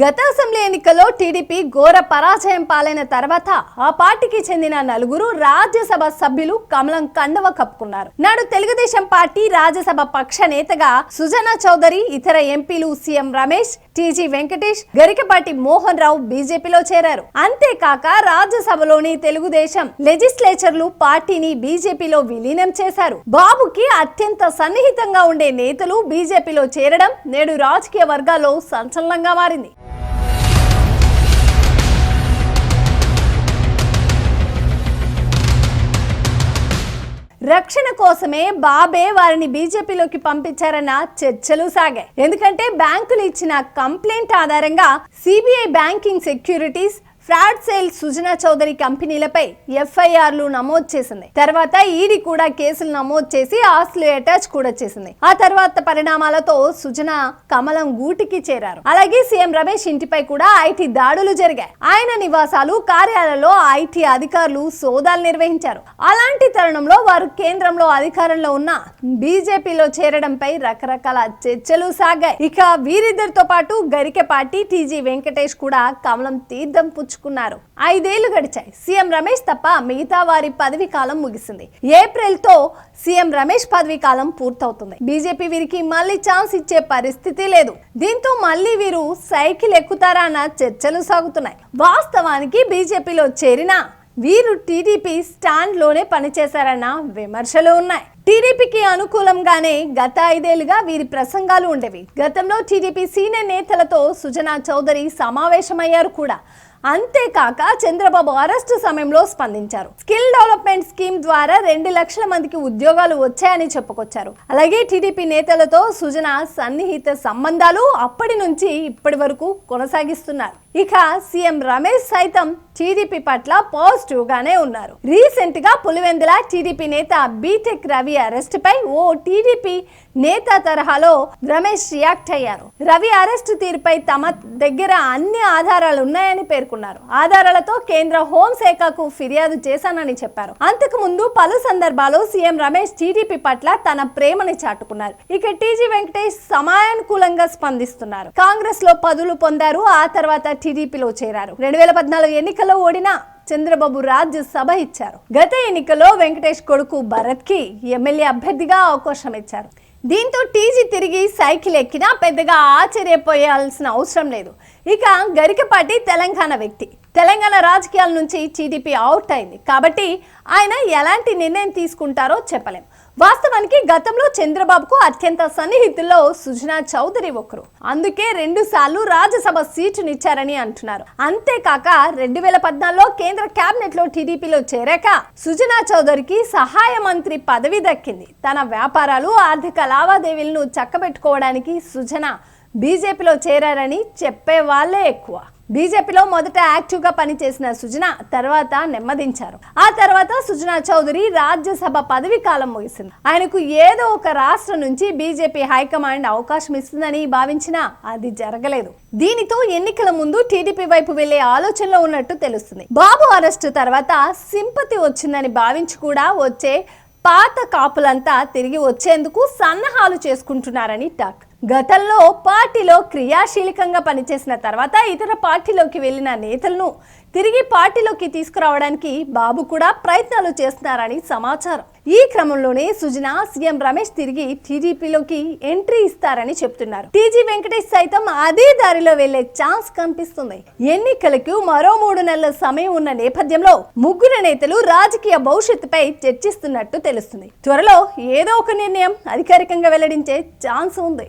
గత అసెంబ్లీ ఎన్నికల్లో టీడీపీ ఘోర పరాజయం పాలైన తర్వాత ఆ పార్టీకి చెందిన నలుగురు రాజ్యసభ సభ్యులు కమలం కండవ కప్పుకున్నారు. నాడు తెలుగుదేశం పార్టీ రాజ్యసభ పక్ష నేతగా సుజనా చౌదరి ఇతర ఎంపీలు సీఎం రమేష్ టీజీ వెంకటేష్ గరికపాటి మోహన్ రావు బీజేపీలో చేరారు. అంతేకాక రాజ్యసభలోని తెలుగుదేశం లెజిస్లేచర్లు పార్టీని బీజేపీలో విలీనం చేశారు. బాబుకి అత్యంత సన్నిహితంగా ఉండే నేతలు బీజేపీలో చేరడం నేడు రాజకీయ వర్గాల్లో సంచలనంగా మారింది. రక్షణ కోసమే బాబే వారిని బీజేపీలోకి పంపించారన్న చర్చలు సాగాయి. ఎందుకంటే బ్యాంకులు ఇచ్చిన కంప్లైంట్ ఆధారంగా CBI banking securities fraud cell Sujana Chowdary కంపెనీలపై ఎఫ్ఐఆర్లు నమోదు చేసింది. తర్వాత ఈడీ కూడా కేసులు నమోదు చేసి ఆస్తులు అటాచ్ కూడా చేసింది. ఆ తర్వాత పరిణామాలతో సుజనా కమలం గూటికి చేరారు. అలాగే సీఎం రమేష్ ఇంటిపై కూడా ఐటీ దాడులు జరిగాయి. ఆయన నివాసాలు కార్యాలయంలో ఐటీ అధికారులు సోదాలు నిర్వహించారు. అలాంటి తరుణంలో వారు కేంద్రంలో అధికారంలో ఉన్న బీజేపీలో చేరడంపై రకరకాల చర్చలు సాగాయి. ఇక వీరిద్దరితో పాటు గరికెపాటి టీజీ వెంకటేష్ కూడా కమలం తీర్థం పుచ్చు పుచ్చుకున్నారు ఐదేళ్ళు గడిచాయి. సీఎం రమేష్ తప్ప మిగతా వారి పదవి కాలం ముగిసింది. ఏప్రిల్తో సీఎం రమేష్ పదవి కాలం పూర్తవుతుంది. బీజేపీ వీరికి మళ్ళీ ఛాన్స్ ఇచ్చే పరిస్థితి లేదు. దీంతో మళ్ళీ వీరు సైకిల్ ఎక్కుతారా అన్న చర్చలు సాగుతున్నాయి. వాస్తవానికి బీజేపీలో చేరినా వీరు టీడీపీ స్టాండ్లోనే పనిచేశారన్న విమర్శలు ఉన్నాయి. టీడీపీకి అనుకూలంగానే గత ఐదేళ్ళుగా వీరి ప్రసంగాలు ఉండేవి. గతంలో టీడీపీ సీనియర్ నేతలతో సుజనా చౌదరి సమావేశమయ్యారు కూడా. అంతేకాక చంద్రబాబు అరెస్టు సమయంలో స్పందించారు. స్కిల్ డెవలప్మెంట్ స్కీమ్ ద్వారా రెండు లక్షల మందికి ఉద్యోగాలు వచ్చాయని చెప్పుకొచ్చారు. అలాగే టీడీపీ నేతలతో సుజన సన్నిహిత సంబంధాలు అప్పటి నుంచి ఇప్పటి వరకు కొనసాగిస్తున్నారు. ఇక సీఎం రమేష్ సైతం టీడీపీ పట్ల పాజిటివ్ గానే ఉన్నారు. రీసెంట్గా పులివెందుల టీడీపీ నేత బీటెక్ రవి అరెస్ట్ పై ఓ టీడీపీ నేత తరహాలో రమేష్ రియాక్ట్ అయ్యారు. రవి అరెస్ట్ తీరుపై తమ దగ్గర అన్ని ఆధారాలు ఉన్నాయని పేర్కొన్నారు. ఆధారాలతో కేంద్ర హోంశాఖకు ఫిర్యాదు చేశానని చెప్పారు. అంతకు ముందు పలు సందర్భాల్లో సీఎం రమేష్ టీడీపీ పట్ల తన ప్రేమని చాటుకున్నారు. ఇక టీజీ వెంకటేష్ సమయానుకూలంగా స్పందిస్తున్నారు. కాంగ్రెస్లో పదులు పొందారు ఆ తర్వాత టీడీపీలో చేరారు. రెండు వేల పద్నాలుగు ఎన్నికల్లో ఓడిన చంద్రబాబు రాజ్యసభ ఇచ్చారు. గత ఎన్నికల్లో వెంకటేష్ కొడుకు భరత్కి ఎమ్మెల్యే అభ్యర్థిగా అవకాశం ఇచ్చారు. దీంతో టీజీ తిరిగి సైకిల్ ఎక్కినా పెద్దగా ఆశ్చర్యపోయాల్సిన అవసరం లేదు. ఇక గరికపాటి తెలంగాణ వ్యక్తి. తెలంగాణ రాజకీయాల నుంచి టీడీపీ అవుట్ అయింది. కాబట్టి ఆయన ఎలాంటి నిర్ణయం తీసుకుంటారో చెప్పలేం. వాస్తవానికి గతంలో చంద్రబాబుకు అత్యంత సన్నిహితుల్లో సుజనా చౌదరి ఒకరు. అందుకే రెండు సార్లు రాజ్యసభ సీటునిచ్చారని అంటున్నారు. అంతేకాక రెండు వేల పద్నాలుగులో కేంద్ర కేబినెట్లో టీడీపీలో చేరాక సుజనా చౌదరికి సహాయ మంత్రి పదవి దక్కింది. తన వ్యాపారాలు ఆర్థిక లావాదేవీలను చక్కబెట్టుకోవడానికి సుజనా బీజేపీలో చేరారని చెప్పే వాళ్ళే ఎక్కువ. బీజేపీలో మొదట యాక్టివ్గా పనిచేసిన సుజన తర్వాత నెమ్మదించారు. ఆ తర్వాత సుజనా చౌదరి రాజ్యసభ పదవి కాలం ముగిసింది. ఆయనకు ఏదో ఒక రాష్ట్రం నుంచి బీజేపీ హైకమాండ్ అవకాశం ఇస్తుందని భావించినా అది జరగలేదు. దీనితో ఎన్నికల ముందు టీడీపీ వైపు వెళ్ళే ఆలోచనలో ఉన్నట్టు తెలుస్తుంది. బాబు అరెస్టు తర్వాత సింపతి వచ్చిందని భావించి కూడా వచ్చే పాత కాపులంతా తిరిగి వచ్చేందుకు సన్నాహాలు చేసుకుంటున్నారని టాక్. గతంలో పార్టీలో క్రియాశీలకంగా పనిచేసిన తర్వాత ఇతర పార్టీలోకి వెళ్ళిన నేతలను తిరిగి పార్టీలోకి తీసుకురావడానికి బాబు కూడా ప్రయత్నాలు చేస్తున్నారని సమాచారం. ఈ క్రమంలోనే సుజనా సీఎం రమేష్ తిరిగి టీడీపీలోకి ఎంట్రీ ఇస్తారని చెప్తున్నారు. టీజీ వెంకటేష్ సైతం అదే దారిలో వెళ్ళే ఛాన్స్ కనిపిస్తుంది. ఎన్నికలకు మరో మూడు నెలల సమయం ఉన్న నేపథ్యంలో ముగ్గురు నేతలు రాజకీయ భవిష్యత్తుపై చర్చిస్తున్నట్టు తెలుస్తుంది. త్వరలో ఏదో ఒక నిర్ణయం అధికారికంగా వెల్లడించే ఛాన్స్ ఉంది.